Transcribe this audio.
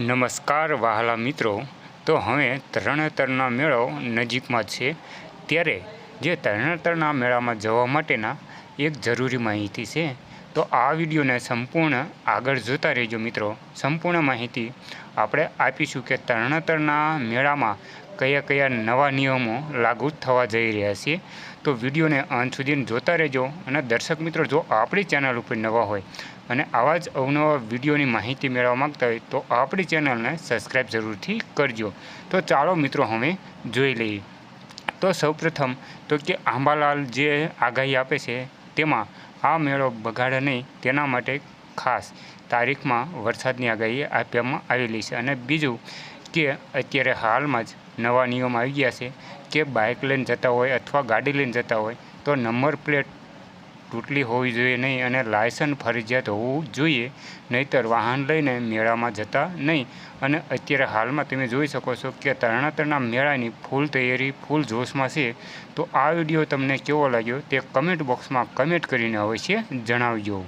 નમસ્કાર વહાલા મિત્રો. તો હવે તરણેતરના મેળો નજીકમાં છે. ત્યારે જે તરણેતરના મેળામાં જવા માટેના એક જરૂરી માહિતી છે. તો આ વિડીયોને સંપૂર્ણ આગળ જોતા રહેજો મિત્રો. સંપૂર્ણ માહિતી આપણે આપીશું કે તરણેતરના મેળામાં કયા કયા નવા નિયમો લાગુ થવા જઈ રહ્યા છે, તો વિડીયોને અંત સુધી જોતા રહેજો અને દર્શક મિત્રો, જો આપણી ચેનલ ઉપર નવા હોય અને આવા જ અવનવા વિડીયોની માહિતી મેળવવા માગતા હોય, તો આપણી ચેનલને સબસ્ક્રાઈબ જરૂરથી કરજો. તો ચાલો મિત્રો, હવે જોઈ લઈએ. તો સૌપ્રથમ, તો કે આંબાલાલ જે આગાહી આપે છે, તેમાં આ મેળો બગાડે નહીં, તેના માટે ખાસ તારીખમાં વરસાદની આગાહી આપવામાં આવેલી છે. અને બીજું કે અત્યારે હાલમાં જ નવા નિયમ આવી ગયા છે કે બાઇક લઈને જતા હોય અથવા ગાડી લઈને જતા હોય તો નંબર પ્લેટ તૂટલી હોવી જોઈએ નહીં અને લાયસન્સ ફરજિયાત હોવું જોઈએ. નહીંતર વાહન લઈને મેળામાં જતા નહીં. અને અત્યારે હાલમાં તમે જોઈ શકો છો કે તરણાતરના મેળાની ફૂલ તૈયારી, ફૂલ જોશમાં છે. તો આ વીડિયો તમને કેવો લાગ્યો તે કમેન્ટ બોક્સમાં કમેન્ટ કરીને અવશ્ય જણાવજો.